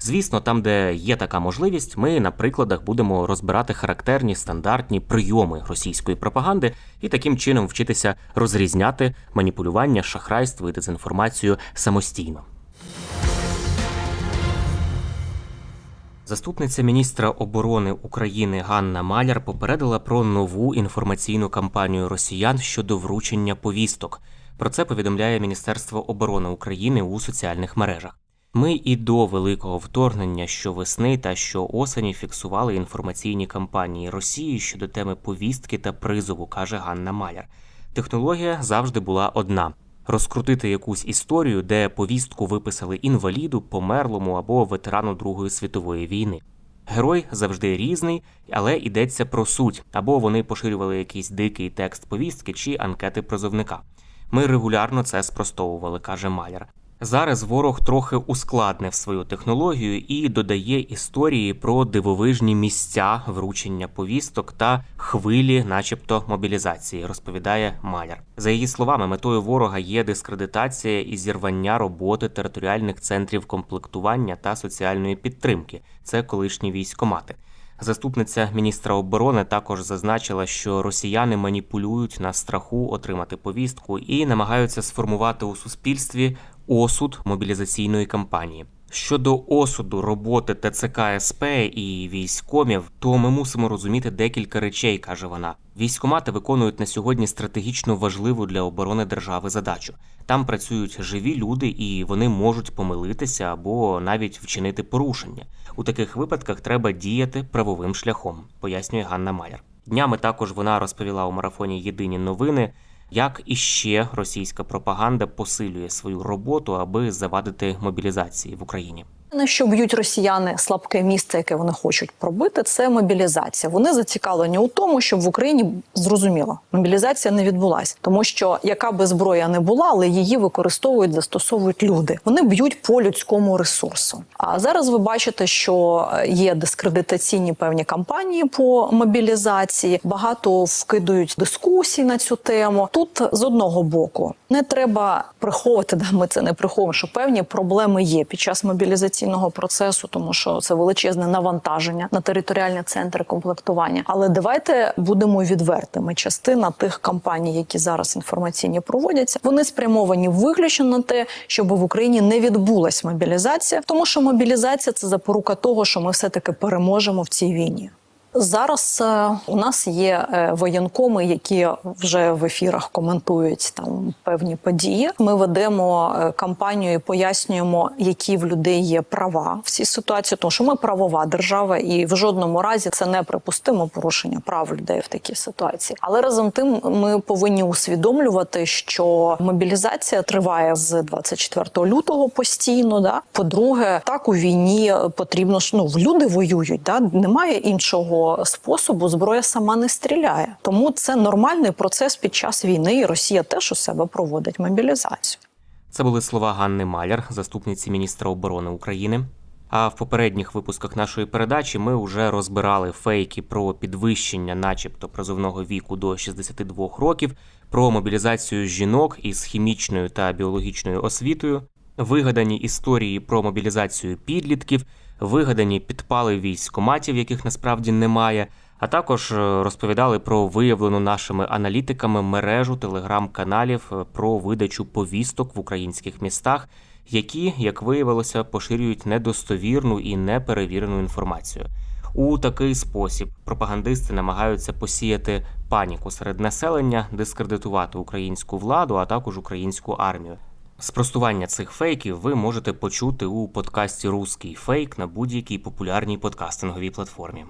Звісно, там, де є така можливість, ми на прикладах будемо розбирати характерні стандартні прийоми російської пропаганди і таким чином вчитися розрізняти маніпулювання, шахрайство і дезінформацію самостійно. Заступниця міністра оборони України Ганна Маляр попередила про нову інформаційну кампанію росіян щодо вручення повісток. Про це повідомляє Міністерство оборони України у соціальних мережах. Ми і до великого вторгнення щовесни та щоосені фіксували інформаційні кампанії Росії щодо теми повістки та призову, каже Ганна Маляр. Технологія завжди була одна: розкрутити якусь історію, де повістку виписали інваліду, померлому або ветерану Другої світової війни. Герой завжди різний, але йдеться про суть, або вони поширювали якийсь дикий текст повістки чи анкети призовника. Ми регулярно це спростовували, каже Маляр. Зараз ворог трохи ускладнив свою технологію і додає історії про дивовижні місця вручення повісток та хвилі, начебто, мобілізації, розповідає Маляр. За її словами, метою ворога є дискредитація і зірвання роботи територіальних центрів комплектування та соціальної підтримки. Це колишні військомати. Заступниця міністра оборони також зазначила, що росіяни маніпулюють на страху отримати повістку і намагаються сформувати у суспільстві осуд мобілізаційної кампанії. Щодо осуду роботи ТЦК СП і військомів, то ми мусимо розуміти декілька речей, каже вона. Військомати виконують на сьогодні стратегічно важливу для оборони держави задачу. Там працюють живі люди, і вони можуть помилитися або навіть вчинити порушення. У таких випадках треба діяти правовим шляхом, пояснює Ганна Маляр. Днями також вона розповіла у марафоні Єдині новини, як іще російська пропаганда посилює свою роботу, аби завадити мобілізації в Україні. На що б'ють росіяни слабке місце, яке вони хочуть пробити, це мобілізація. Вони зацікавлені у тому, щоб в Україні зрозуміло, мобілізація не відбулася, тому що яка би зброя не була, але її використовують, застосовують люди. Вони б'ють по людському ресурсу. А зараз ви бачите, що є дискредитаційні певні кампанії по мобілізації. Багато вкидують дискусій на цю тему. Тут з одного боку не треба приховувати, да ми це не приховуємо, що певні проблеми є під час мобілізаційного процесу, тому що це величезне навантаження на територіальні центри комплектування. Але давайте будемо відвертими. Частина тих кампаній, які зараз інформаційні проводяться, вони спрямовані виключно на те, щоб в Україні не відбулась мобілізація, тому що мобілізація це запорука того, що ми все таки переможемо в цій війні. Зараз е, у нас є е, воєнкоми, які вже в ефірах коментують там певні події. Ми ведемо е, кампанію і пояснюємо, які в людей є права в цій ситуації, тому що ми правова держава, і в жодному разі це не припустимо порушення прав людей в такій ситуації. Але разом тим ми повинні усвідомлювати, що мобілізація триває з 24 лютого постійно. Да, по-друге, так у війні потрібно ж ну люди воюють. Да, немає іншого способу. Зброя сама не стріляє. Тому це нормальний процес під час війни. І Росія теж у себе проводить мобілізацію. Це були слова Ганни Маляр, заступниці міністра оборони України. А в попередніх випусках нашої передачі ми вже розбирали фейки про підвищення, начебто, призовного віку до 62 років, про мобілізацію жінок із хімічною та біологічною освітою, вигадані історії про мобілізацію підлітків, вигадані підпали військоматів, яких насправді немає. А також е, розповідали про виявлену нашими аналітиками мережу телеграм-каналів е, про видачу повісток в українських містах, які, як виявилося, поширюють недостовірну і неперевірену інформацію. У такий спосіб пропагандисти намагаються посіяти паніку серед населення, дискредитувати українську владу, а також українську армію. Спростування цих фейків ви можете почути у подкасті Руський фейк на будь-якій популярній подкастинговій платформі.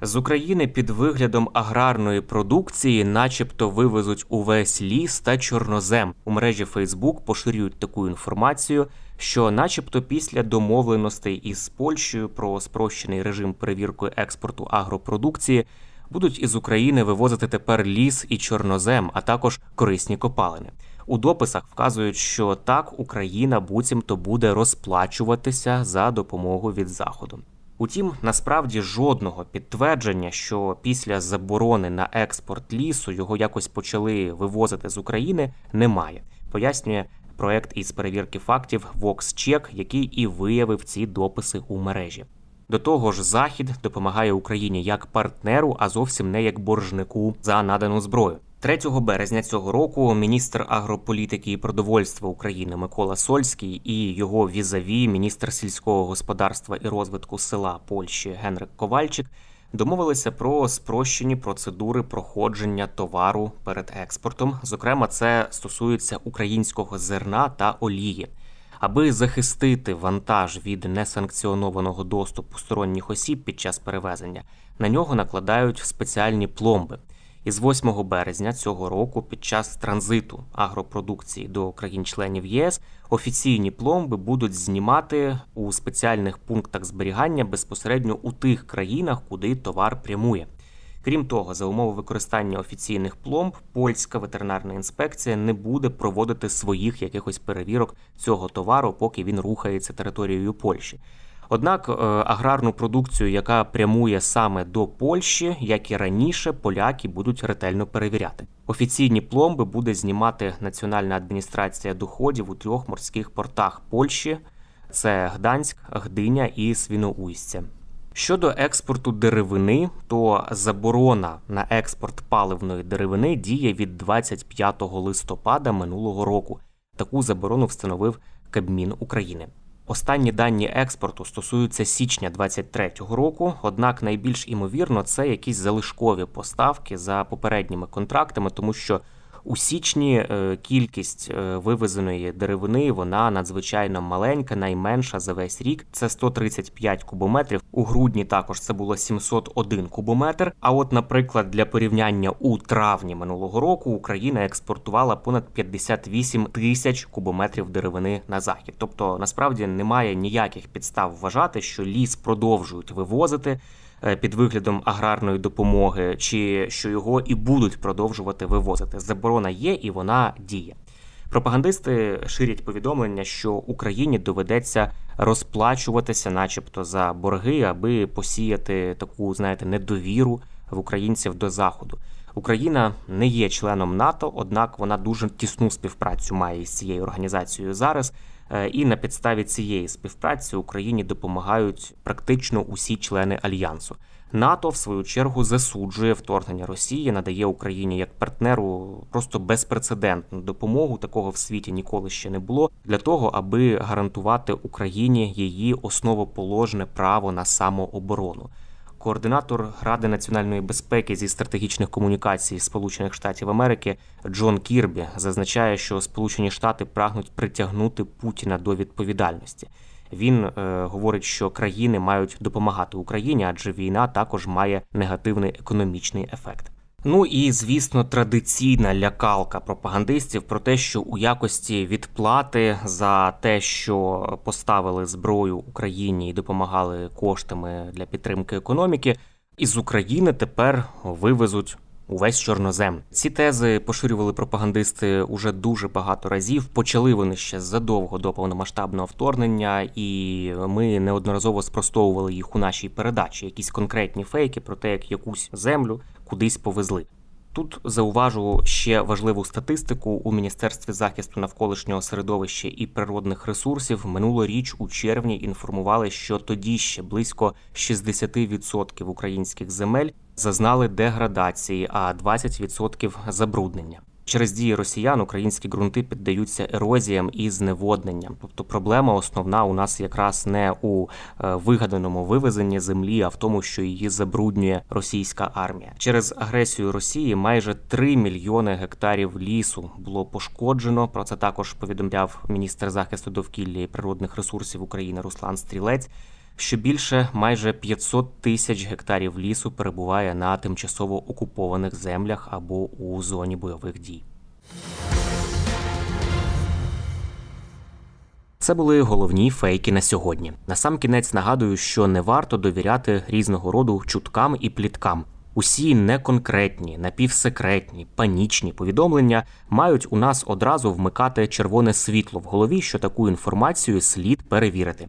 З України під виглядом аграрної продукції, начебто, вивезуть увесь ліс та чорнозем. У мережі Фейсбук поширюють таку інформацію, що, начебто, після домовленостей із Польщею про спрощений режим перевірки експорту агропродукції будуть із України вивозити тепер ліс і чорнозем, а також корисні копалини. У дописах вказують, що так Україна буцімто буде розплачуватися за допомогу від заходу. Утім, насправді жодного підтвердження, що після заборони на експорт лісу його якось почали вивозити з України, немає. Пояснює проект із перевірки фактів VoxCheck, який і виявив ці дописи у мережі. До того ж, Захід допомагає Україні як партнеру, а зовсім не як боржнику за надану зброю. 3 березня цього року міністр агрополітики і продовольства України Микола Сольський і його візаві, міністр сільського господарства і розвитку села Польщі Генрик Ковальчик домовилися про спрощені процедури проходження товару перед експортом. Зокрема, це стосується українського зерна та олії. Аби захистити вантаж від несанкціонованого доступу сторонніх осіб під час перевезення, на нього накладають спеціальні пломби. Із 8 березня цього року, під час транзиту агропродукції до країн-членів ЄС, офіційні пломби будуть знімати у спеціальних пунктах зберігання безпосередньо у тих країнах, куди товар прямує. Крім того, за умови використання офіційних пломб, польська ветеринарна інспекція не буде проводити своїх якихось перевірок цього товару, поки він рухається територією Польщі. Однак е, аграрну продукцію, яка прямує саме до Польщі, як і раніше, поляки будуть ретельно перевіряти. Офіційні пломби буде знімати Національна адміністрація доходів у трьох морських портах Польщі: це Гданськ, Гдиня і Свіноуйстя. Щодо експорту деревини, то заборона на експорт паливної деревини діє від 25 листопада минулого року. Таку заборону встановив Кабмін України. Останні дані експорту стосуються січня 23-го року, однак найбільш імовірно це якісь залишкові поставки за попередніми контрактами, тому що у січні е, кількість е, вивезеної деревини вона надзвичайно маленька, найменша за весь рік. Це 135 кубометрів. У грудні також це було 701 кубометр. А от, наприклад, для порівняння у травні минулого року Україна експортувала понад 58 тисяч кубометрів деревини на захід. Тобто, насправді немає ніяких підстав вважати, що ліс продовжують вивозити. Е, під виглядом аграрної допомоги, чи що його і будуть продовжувати вивозити. Заборона є і вона діє. Пропагандисти ширять повідомлення, що Україні доведеться розплачуватися, начебто, за борги, аби посіяти таку, знаєте, недовіру в українців до заходу. Україна не є членом НАТО, однак вона дуже тісну співпрацю має з цією організацією зараз. Е, І на підставі цієї співпраці Україні допомагають практично усі члени альянсу. НАТО в свою чергу засуджує вторгнення Росії, надає Україні як партнеру просто безпрецедентну допомогу. Такого в світі ніколи ще не було для того, аби гарантувати Україні її основоположне право на самооборону. Координатор Ради національної безпеки зі стратегічних комунікацій Сполучених Штатів Америки Джон Кірбі зазначає, що Сполучені Штати прагнуть притягнути Путіна до відповідальності. Він е, говорить, що країни мають допомагати Україні, адже війна також має негативний економічний ефект. Ну і звісно, традиційна лякалка пропагандистів про те, що у якості відплати за те, що поставили зброю Україні і допомагали коштами для підтримки економіки, із України тепер вивезуть увесь чорнозем. Ці тези поширювали пропагандисти уже дуже багато разів. Почали вони ще задовго до повномасштабного вторгнення, і ми неодноразово спростовували їх у нашій передачі. Якісь конкретні фейки про те, як якусь землю кудись повезли. Тут зауважу ще важливу статистику у Міністерстві захисту навколишнього середовища і природних ресурсів. Минулоріч у червні інформували, що тоді ще близько 60% українських земель зазнали деградації, а 20% забруднення. Через дії росіян українські ґрунти піддаються ерозіям і зневодненням. Тобто проблема основна у нас якраз не у е, вигаданому вивезенні землі, а в тому, що її забруднює російська армія. Через агресію Росії майже 3 мільйони гектарів лісу було пошкоджено. Про це також повідомляв міністр захисту довкілля і природних ресурсів України Руслан Стрілець. Що більше майже 500 тисяч гектарів лісу перебуває на тимчасово окупованих землях або у зоні бойових дій. Це були головні фейки на сьогодні. Насамкінець нагадую, що не варто довіряти різного роду чуткам і пліткам. Усі неконкретні, напівсекретні, панічні повідомлення мають у нас одразу вмикати червоне світло в голові, що таку інформацію слід перевірити.